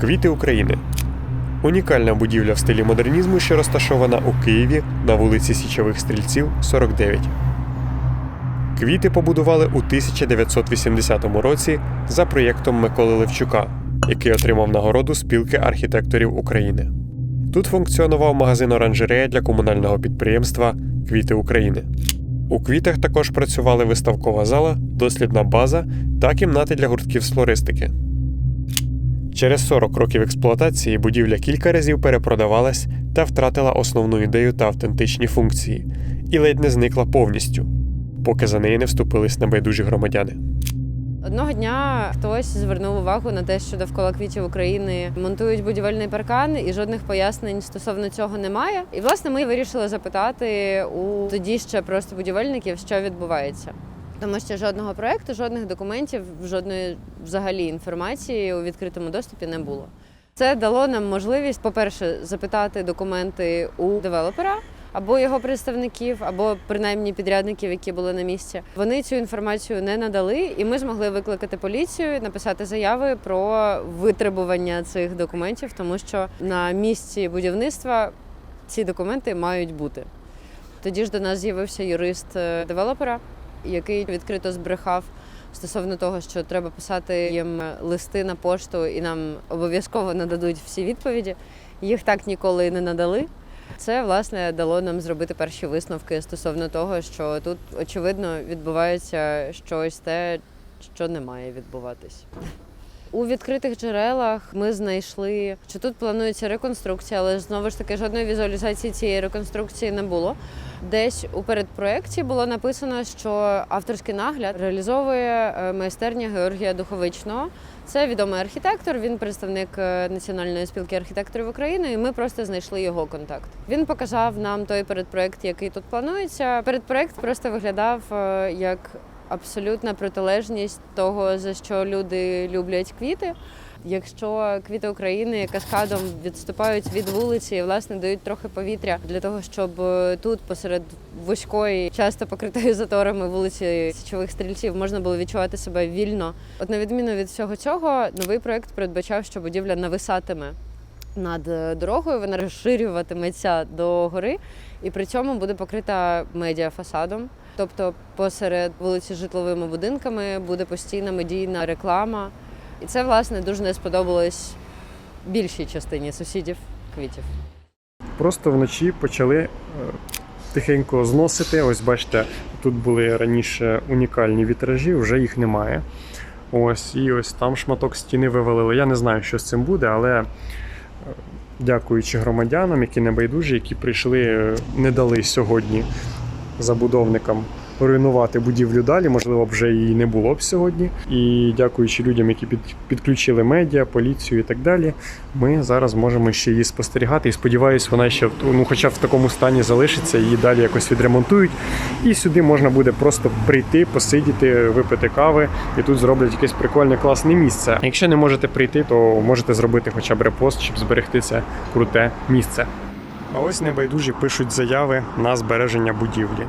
Квіти України. Унікальна будівля в стилі модернізму, що розташована у Києві на вулиці Січових Стрільців, 49. Квіти побудували у 1980 році за проєктом Миколи Левчука, який отримав нагороду спілки архітекторів України. Тут функціонував магазин оранжерея для комунального підприємства Квіти України. У квітах також працювали виставкова зала, дослідна база та кімнати для гуртків з флористики. Через 40 років експлуатації будівля кілька разів перепродавалась та втратила основну ідею та автентичні функції, і ледь не зникла повністю, поки за неї не вступились небайдужі громадяни. Одного дня хтось звернув увагу на те, що довкола квітів України монтують будівельний паркан, і жодних пояснень стосовно цього немає. І власне ми вирішили запитати у тоді ще просто будівельників, що відбувається. Тому що жодного проекту, жодних документів, жодної взагалі інформації у відкритому доступі не було. Це дало нам можливість, по-перше, запитати документи у девелопера або його представників, або принаймні підрядників, які були на місці. Вони цю інформацію не надали, і ми змогли викликати поліцію, написати заяви про витребування цих документів, тому що на місці будівництва ці документи мають бути. Тоді ж до нас з'явився юрист е, девелопера, який відкрито збрехав стосовно того, що треба писати їм листи на пошту, і нам обов'язково нададуть всі відповіді. Їх так ніколи і не надали. Це власне дало нам зробити перші висновки стосовно того, що тут очевидно відбувається щось те, що не має відбуватись. У відкритих джерелах ми знайшли, що тут планується реконструкція, але знову ж таки жодної візуалізації цієї реконструкції не було. Десь у передпроєкті було написано, що авторський нагляд реалізовує е, майстерня Георгія Духовичного. Це відомий архітектор. Він представник е, Національної спілки архітекторів України. І ми просто знайшли його контакт. Він показав нам той передпроєкт, який тут планується. Передпроєкт просто виглядав е, як абсолютна протилежність того, за що люди люблять квіти. Якщо квіти України каскадом відступають від вулиці і власне дають трохи повітря для того, щоб е, тут посеред вузької, часто покритої заторами вулиці Січових стрільців можна було відчувати себе вільно. От на відміну від всього цього, новий проект передбачав, що будівля нависатиме над е, дорогою, вона розширюватиметься до гори, і при цьому буде покрита медіафасадом. Тобто посеред вулиці з житловими будинками буде постійна медійна реклама. І це, власне, дуже не сподобалось більшій частині сусідів квітів. Просто вночі почали е, тихенько зносити. Ось бачите, тут були раніше унікальні вітражі, вже їх немає. Ось, і ось там шматок стіни вивалили. Я не знаю, що з цим буде, але дякуючи громадянам, які небайдужі, які прийшли, е, не дали сьогодні забудовникам руйнувати будівлю далі. Можливо, вже її не було б сьогодні. І дякуючи людям, які під, підключили медіа, поліцію і так далі, ми зараз можемо ще її спостерігати. І сподіваюся, вона ще ну, хоча в такому стані залишиться, її далі якось відремонтують. І сюди можна буде просто прийти, посидіти, випити кави, і тут зроблять якесь прикольне класне місце. Якщо не можете прийти, то можете зробити хоча б репост, щоб зберегти це круте місце. А ось небайдужі пишуть заяви на збереження будівлі.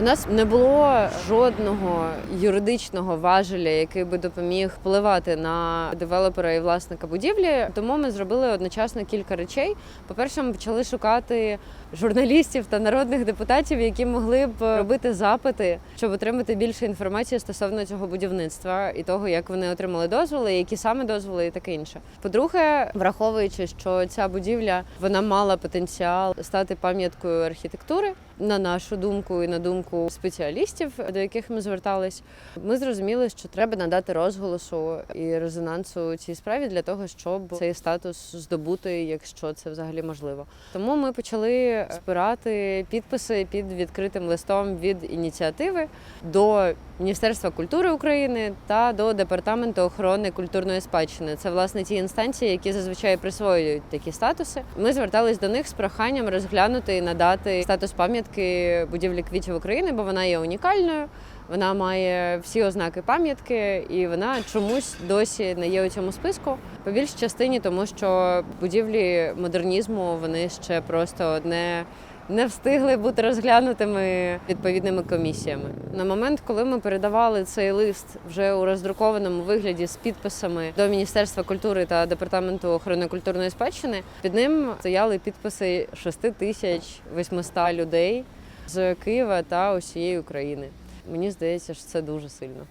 У нас не було жодного юридичного важеля, який би допоміг впливати на девелопера і власника будівлі. Тому ми зробили одночасно кілька речей. По-перше, ми почали шукати журналістів та народних депутатів, які могли б робити запити, щоб отримати більше інформації стосовно цього будівництва і того, як вони отримали дозволи, які саме дозволи, і таке інше. По-друге, враховуючи, що ця будівля вона мала потенціал стати пам'яткою архітектури, на нашу думку і на думку спеціалістів, до яких ми звертались, ми зрозуміли, що треба надати розголосу і резонансу цій справі для того, щоб цей статус здобути, якщо це взагалі можливо. Тому ми почали збирати підписи під відкритим листом від ініціативи до Міністерства культури України та до департаменту охорони культурної спадщини. Це власне ті інстанції, які зазвичай присвоюють такі статуси. Ми звертались до них з проханням розглянути і надати статус пам'ятки будівлі квітів України, бо вона є унікальною. Вона має всі ознаки пам'ятки, і вона чомусь досі не є у цьому списку. По більшій частині, тому що будівлі модернізму вони ще просто не не встигли бути розглянутими відповідними комісіями. На момент, коли ми передавали цей лист вже у роздрукованому вигляді з підписами до Міністерства культури та департаменту охорони культурної спадщини, під ним стояли підписи 6800 людей з Києва та усієї України. Мені здається, що це дуже сильно.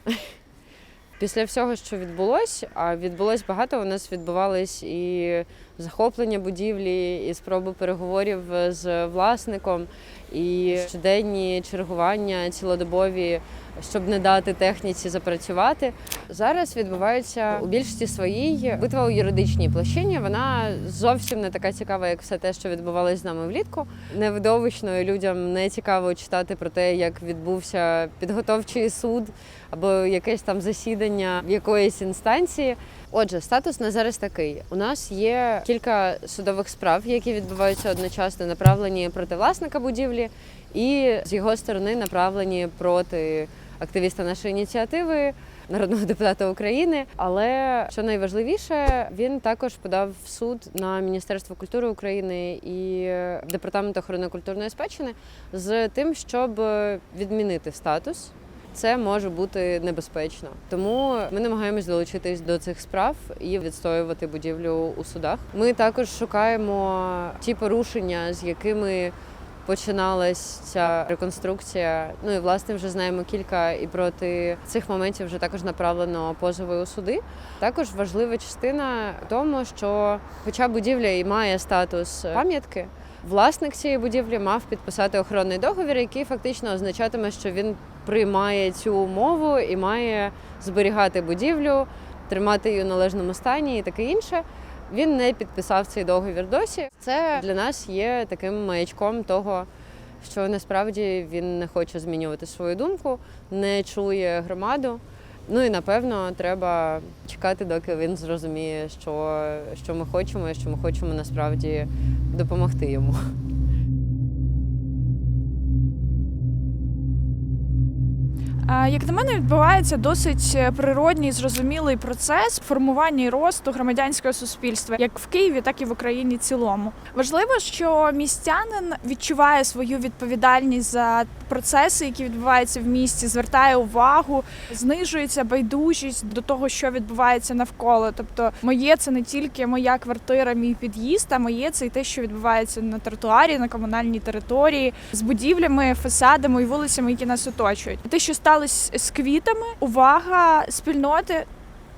Після всього, що відбулось, а відбулось багато. У нас відбувались і захоплення будівлі, і спроби переговорів з власником, і щоденні чергування цілодобові, щоб не дати техніці запрацювати. Зараз відбувається у більшості своїй битва у юридичній площині. Вона зовсім не така цікава, як все те, що відбувалось з нами влітку. Невидовищно і людям не цікаво читати про те, як відбувся підготовчий суд або якесь там засідання якоїсь інстанції. Отже, статус на зараз такий: у нас є кілька судових справ, які відбуваються одночасно, направлені проти власника будівлі, і з його сторони направлені проти активіста нашої ініціативи. Народного депутата України, але що найважливіше, він також подав в суд на Міністерство культури України і Департамент охорони культурної спадщини з тим, щоб відмінити статус це може бути небезпечно. Тому ми намагаємось долучитись до цих справ і відстоювати будівлю у судах. Ми також шукаємо ті порушення, з якими починалась ця реконструкція. Ну і власне вже знаємо кілька, і проти цих моментів вже також направлено позови у суди. Також важлива частина тому, що, хоча будівля і має статус пам'ятки. Власник цієї будівлі мав підписати охоронний договір, який фактично означатиме, що він приймає цю умову і має зберігати будівлю, тримати її у належному стані і таке інше. Він не підписав цей договір досі. Це для нас є таким маячком того, що насправді він не хоче змінювати свою думку, не чує громаду. Ну і напевно треба чекати, доки він зрозуміє, що, що ми хочемо, і що ми хочемо насправді допомогти йому. Як на мене, відбувається досить е, природній, зрозумілий процес формування і росту громадянського суспільства, як в Києві, так і в Україні цілому. Важливо, що містянин відчуває свою відповідальність за процеси, які відбуваються в місті, звертає увагу, знижується байдужість до того, що відбувається навколо. Тобто, моє це не тільки моя квартира, мій під'їзд, а моє це й те, що відбувається на тротуарі, на комунальній території, з будівлями, фасадами і вулицями, які нас оточують. Те, що сталося з квітами, увага спільноти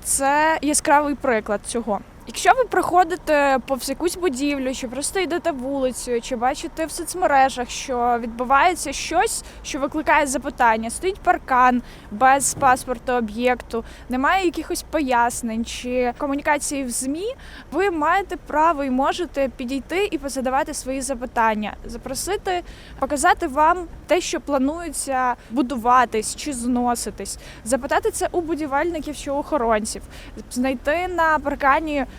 це яскравий приклад цього. Якщо ви проходите повз якусь будівлю, чи просто йдете вулицею, чи бачите в соцмережах, що відбувається щось, що викликає запитання, стоїть паркан без паспорту об'єкту, немає якихось пояснень чи комунікації в змі, ви маєте право і можете підійти і позадавати свої запитання, запросити, показати вам те, що планується будуватись чи зноситись, запитати це у будівельників чи охоронців, знайти на паркані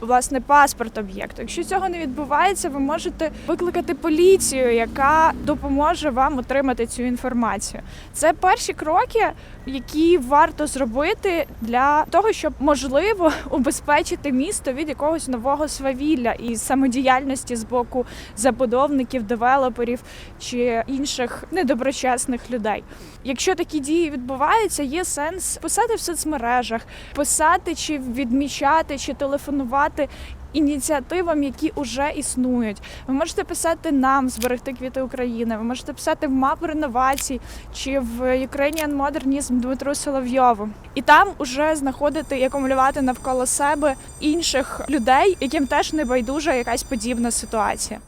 власне паспорт об'єкту. Якщо цього не відбувається, ви можете викликати поліцію, яка допоможе вам отримати цю інформацію. Це перші кроки, які варто зробити для того, щоб можливо убезпечити місто від якогось нового свавілля і самодіяльності з боку забудовників, девелоперів чи інших недоброчесних людей. Якщо такі дії відбуваються, є сенс писати в соцмережах, писати чи відмічати, чи телефонувати. Ініціативам, які вже існують, ви можете писати нам зберегти квіти України. Ви можете писати в МАП реновацій чи в Ukrainian Modernism Дмитру Соловйову, і там уже знаходити і акумулювати навколо себе інших людей, яким теж не байдужа якась подібна ситуація.